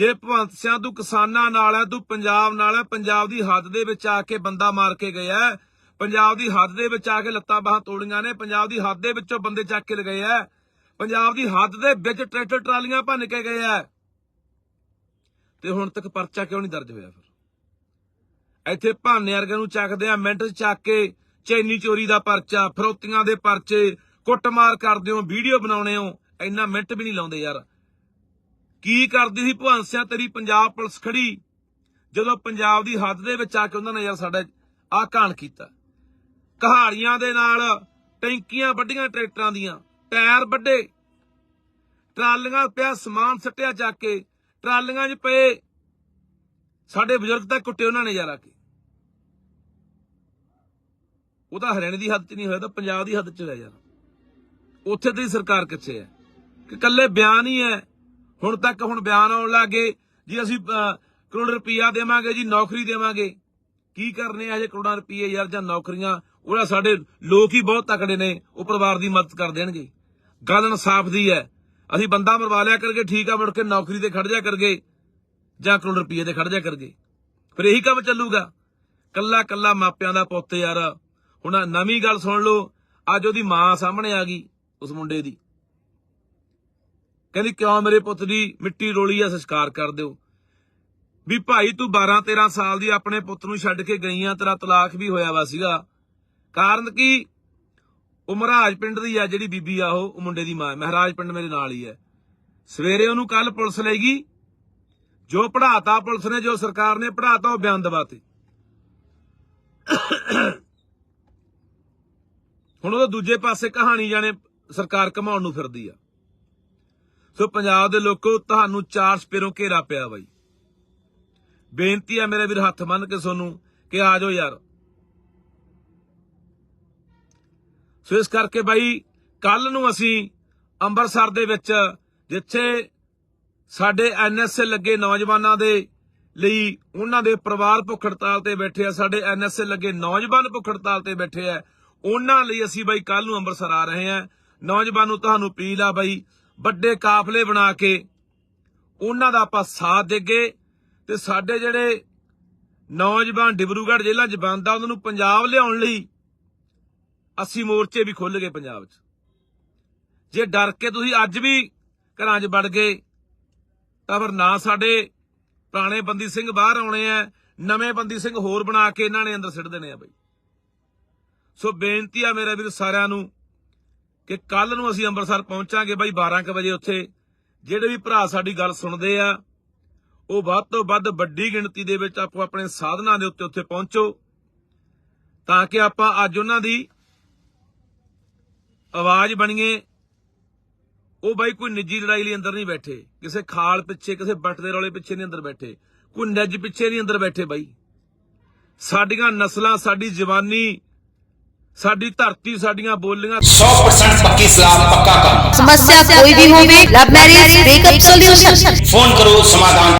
ਜੇ ਭਗਵੰਤ ਸਿੰਘ ਤੂੰ ਕਿਸਾਨਾਂ ਨਾਲ ਹੈ ਤੂੰ ਪੰਜਾਬ ਨਾਲ ਹੈ ਪੰਜਾਬ ਦੀ ਹੱਦ ਦੇ ਵਿੱਚ ਆ ਕੇ ਬੰਦਾ ਮਾਰ ਕੇ ਗਿਆ ਪੰਜਾਬ ਦੀ ਹੱਦ ਦੇ ਵਿੱਚ ਆ ਕੇ ਲੱਤਾਂ ਬਾਹਾਂ ਤੋੜੀਆਂ ਨੇ, ਪੰਜਾਬ ਦੀ ਹੱਦ ਦੇ ਵਿੱਚੋਂ ਬੰਦੇ ਚੱਕ ਕੇ ਲਗਾਏ ਆ ਪੰਜਾਬ ਦੀ ਹੱਦ ਦੇ ਵਿੱਚ ਟਰੈਕਟਰ ਟਰਾਲੀਆਂ ਭੰਨ ਕੇ ਗਏ ਆ ਤੇ ਹੁਣ ਤੱਕ ਪਰਚਾ ਕਿਉਂ ਨਹੀਂ ਦਰਜ ਹੋਇਆ ਫਿਰ? ਇੱਥੇ ਭਾਨੇ ਵਰਗੇ ਨੂੰ ਚੱਕਦੇ ਆ, ਮਿੰਟ ਚੱਕ ਕੇ ਚੈਨੀ ਚੋਰੀ ਦਾ ਪਰਚਾ, ਫਰੋਤੀਆਂ ਦੇ ਪਰਚੇ, ਕੁੱਟਮਾਰ ਕਰਦੇ ਹੋ, ਵੀਡੀਓ ਬਣਾਉਣੇ ਹੋ, ਇੰਨਾ ਮਿੰਟ ਵੀ ਨਹੀਂ ਲਾਉਂਦੇ ਯਾਰ। ਕੀ ਕਰਦੀ ਸੀ ਭਗਵੰਤ ਸਿੰਘ? ਤੇਰੀ ਪੰਜਾਬ ਪੁਲਿਸ ਖੜੀ। ਜਦੋਂ ਪੰਜਾਬ ਦੀ ਹੱਦ ਦੇ ਵਿੱਚ ਆ ਕੇ ਉਹਨਾਂ ਨੇ ਯਾਰ ਸਾਡਾ ਆਹ ਕਾਂਡ ਕੀਤਾ। ਕਹਾੜੀਆਂ ਦੇ ਨਾਲ ਟੈਂਕੀਆਂ ਵੱਡੀਆਂ ਟਰੈਕਟਰਾਂ ਦੀਆਂ, ਟਾਇਰ ਵੱਡੇ ਟਰਾਲੀਆਂ ਪਿਆ ਸਮਾਨ ਸੱਟਿਆ ਚੱਕ ਕੇ, ਟਰਾਲੀਆਂ 'ਚ ਪਏ। ਸਾਡੇ ਬਜ਼ੁਰਗ ਤਾਂ ਕੁੱਟੇ ਉਹਨਾਂ ਨੇ ਯਾਰ ਆ ਕੇ। ਉਹ ਤਾਂ ਹਰਿਆਣੇ ਦੀ ਹੱਦ 'ਚ ਨਹੀਂ ਹੋਇਆ ਤਾਂ ਪੰਜਾਬ ਦੀ ਹੱਦ 'ਚ ਹੋਇਆ ਯਾਰ। ਉੱਥੇ ਤੇ ਸਰਕਾਰ ਕਿੱਥੇ ਹੈ? ਕਿ ਕੱਲੇ ਬਿਆਨ ਹੀ ਹੈ। ਹੁਣ ਤੱਕ ਹੁਣ ਬਿਆਨ ਆਉਣ ਲੱਗੇ ਜੀ ਅਸੀਂ ਕਰੋੜ ਰੁਪਈਆ ਦੇਵਾਂਗੇ ਜੀ, ਨੌਕਰੀ ਦੇਵਾਂਗੇ। ਕੀ ਕਰਨੇ ਆ ਜੇ ਕਰੋੜਾਂ ਰੁਪਈਏ ਯਾਰ ਜਾਂ ਨੌਕਰੀਆਂ? ਉਹਦਾ ਸਾਡੇ ਲੋਕ ਹੀ ਬਹੁਤ ਤਕੜੇ ਨੇ, ਉਹ ਪਰਿਵਾਰ ਦੀ ਮਦਦ ਕਰ ਦੇਣਗੇ। ਗੱਲ ਇਨਸਾਫ ਦੀ ਹੈ। ਅਸੀਂ ਬੰਦਾ ਮਰਵਾ ਲਿਆ ਕਰਗੇ, ਠੀਕ ਆ, ਮੁੜ ਕੇ ਨੌਕਰੀ ਤੇ ਖੜ ਜਾ ਕਰਗੇ ਜਾਂ ਕਰੋੜ ਰੁਪਈਏ ਤੇ ਖੜ ਜਾ ਕਰਗੇ। ਫਿਰ ਇਹੀ ਕੰਮ ਚੱਲੂਗਾ। ਕੱਲਾ ਕੱਲਾ ਮਾਪਿਆਂ ਦਾ ਪੁੱਤ ਯਾਰ। ਹੁਣ ਨਵੀਂ ਗੱਲ ਸੁਣ ਲਓ। ਅੱਜ ਉਹਦੀ ਮਾਂ ਸਾਹਮਣੇ ਆ ਗਈ, ਉਸ ਮੁੰਡੇ ਦੀ। ਕਹਿੰਦੀ, ਕਿਉਂ ਮੇਰੇ ਪੁੱਤ ਦੀ ਮਿੱਟੀ ਰੋਲੀ ਆ, ਸੰਸਕਾਰ ਕਰ ਦਿਓ। ਵੀ ਭਾਈ ਤੂੰ 12 13 ਸਾਲ ਦੀ ਆਪਣੇ ਪੁੱਤ ਨੂੰ ਛੱਡ ਕੇ ਗਈ ਆ, ਤੇਰਾ ਤਲਾਕ ਵੀ ਹੋਇਆ ਵਾ ਸੀਗਾ। ਕਾਰਨ ਕੀ? ਉਹ ਮਹਾਰਾਜ ਪਿੰਡ ਦੀ ਆ, ਜਿਹੜੀ ਬੀਬੀ ਆ ਉਹ ਉਹ ਮੁੰਡੇ ਦੀ ਮਾਂ ਮਹਾਰਾਜ ਪਿੰਡ ਮੇਰੇ ਨਾਲ ਹੀ ਹੈ। ਸਵੇਰੇ ਉਹਨੂੰ ਕੱਲ ਪੁਲਿਸ ਲੈ ਗਈ। ਜੋ ਪੜਾਤਾ ਪੁਲਿਸ ਨੇ, ਜੋ ਸਰਕਾਰ ਨੇ ਪੜਾਤਾ ਉਹ ਬਿਆਨ ਦਵਾਤੇ। ਹੁਣ ਉਹਦੇ ਦੂਜੇ ਪਾਸੇ ਕਹਾਣੀ ਜਾਣੇ ਸਰਕਾਰ ਕਮਾਉਣ ਨੂੰ ਫਿਰਦੀ ਆ। ਸੋ ਪੰਜਾਬ ਦੇ ਲੋਕੋ, ਤੁਹਾਨੂੰ ਚਾਰ ਸਪੇਰੋਂ ਘੇਰਾ ਪਿਆ ਬਾਈ। ਬੇਨਤੀ ਆ ਮੇਰੇ ਵੀਰ, ਹੱਥ ਬੰਨ ਕੇ ਤੁਹਾਨੂੰ ਕਿ ਆ ਜਾਓ ਯਾਰ। ਸੋ ਇਸ ਕਰਕੇ ਬਾਈ ਕੱਲ ਨੂੰ ਅਸੀਂ ਅੰਮ੍ਰਿਤਸਰ ਦੇ ਵਿੱਚ, ਜਿੱਥੇ ਸਾਡੇ ਐਨਐਸਏ ਲੱਗੇ ਨੌਜਵਾਨਾਂ ਦੇ ਲਈ ਉਹਨਾਂ ਦੇ ਪਰਿਵਾਰ ਭੁੱਖ ਹੜਤਾਲ ਤੇ ਬੈਠੇ ਆ, ਸਾਡੇ ਐਨਐਸਏ ਲੱਗੇ ਨੌਜਵਾਨ ਭੁੱਖ ਹੜਤਾਲ ਤੇ ਬੈਠੇ ਆ, ਉਹਨਾਂ ਲਈ ਅਸੀਂ ਬਾਈ ਕੱਲ ਨੂੰ ਅੰਮ੍ਰਿਤਸਰ ਆ ਰਹੇ ਆ। ਨੌਜਵਾਨ ਨੂੰ ਤੁਹਾਨੂੰ ਅਪੀਲ ਆ ਬਾਈ ਵੱਡੇ ਕਾਫਲੇ ਬਣਾ ਕੇ ਉਹਨਾਂ ਦਾ ਆਪਾਂ ਸਾਥ ਦੇਗੇ ਤੇ ਸਾਡੇ ਜਿਹੜੇ ਨੌਜਵਾਨ ਡਿਬਰੂਗੜ੍ਹ ਜ਼ਿਲ੍ਹਾ 'ਚ ਬੰਦ ਉਹਨਾਂ ਨੂੰ ਪੰਜਾਬ ਲਿਆਉਣ ਲਈ ਅਸੀਂ ਮੋਰਚੇ ਵੀ ਖੁੱਲ ਗਏ ਪੰਜਾਬ 'ਚ। ਜੇ ਡਰ ਕੇ ਤੁਸੀਂ ਅੱਜ ਵੀ ਘਰਾਂ 'ਚ ਵੜ ਗਏ, ਤਾਂ ਫਿਰ ਨਾ ਸਾਡੇ ਪੁਰਾਣੇ ਬੰਦੀ ਸਿੰਘ ਬਾਹਰ ਆਉਣੇ ਆ, ਨਵੇਂ ਬੰਦੀ ਸਿੰਘ ਹੋਰ ਬਣਾ ਕੇ ਇਹਨਾਂ ਨੇ ਅੰਦਰ ਸਿੱਟ ਦੇਣੇ ਆ ਬਈ। ਸੋ ਬੇਨਤੀ ਆ ਮੇਰੇ ਵੀਰ ਸਾਰਿਆਂ ਨੂੰ ਕਿ ਕੱਲ ਨੂੰ ਅਸੀਂ ਅੰਮ੍ਰਿਤਸਰ ਪਹੁੰਚਾਂਗੇ ਬਾਈ 12 ਕੁ ਵਜੇ ਉੱਥੇ। ਜਿਹੜੇ ਵੀ ਭਰਾ ਸਾਡੀ ਗੱਲ ਸੁਣਦੇ ਆ, ਉਹ ਵੱਧ ਤੋਂ ਵੱਧ ਵੱਡੀ ਗਿਣਤੀ ਦੇ ਵਿੱਚ ਆਪੋ ਆਪਣੇ ਸਾਧਨਾਂ ਦੇ ਉੱਤੇ ਉੱਥੇ ਪਹੁੰਚੋ, ਤਾਂ ਕਿ ਆਪਾਂ ਅੱਜ ਉਹਨਾਂ ਦੀ ਆਵਾਜ਼ ਬਣੀਏ। ਉਹ ਬਾਈ ਕੋਈ ਨਿੱਜੀ ਲੜਾਈ ਲਈ ਅੰਦਰ ਨਹੀਂ ਬੈਠੇ। ਕਿਸੇ ਖਾਲ ਪਿੱਛੇ, ਕਿਸੇ ਬੱਟ ਦੇ ਰੌਲੇ ਪਿੱਛੇ ਨਹੀਂ ਅੰਦਰ ਬੈਠੇ। ਕੋਈ ਨੱਜ ਪਿੱਛੇ ਨਹੀਂ ਅੰਦਰ ਬੈਠੇ ਬਾਈ। ਸਾਡੀਆਂ ਨਸਲਾਂ, ਸਾਡੀ ਜਵਾਨੀ ਸਾਡੀ ਧਰਤੀ ਸਾਡੀਆਂ ਬੋਲੀਆਂ 100% ਪੱਕੀ ਸਲਾਮ ਪੱਕਾ ਕੰਮ। ਸਮੱਸਿਆ ਕੋਈ ਵੀ ਹੋਵੇ love marriage breakup solution phone ਕਰੋ ਸਮਾਧਾਨ।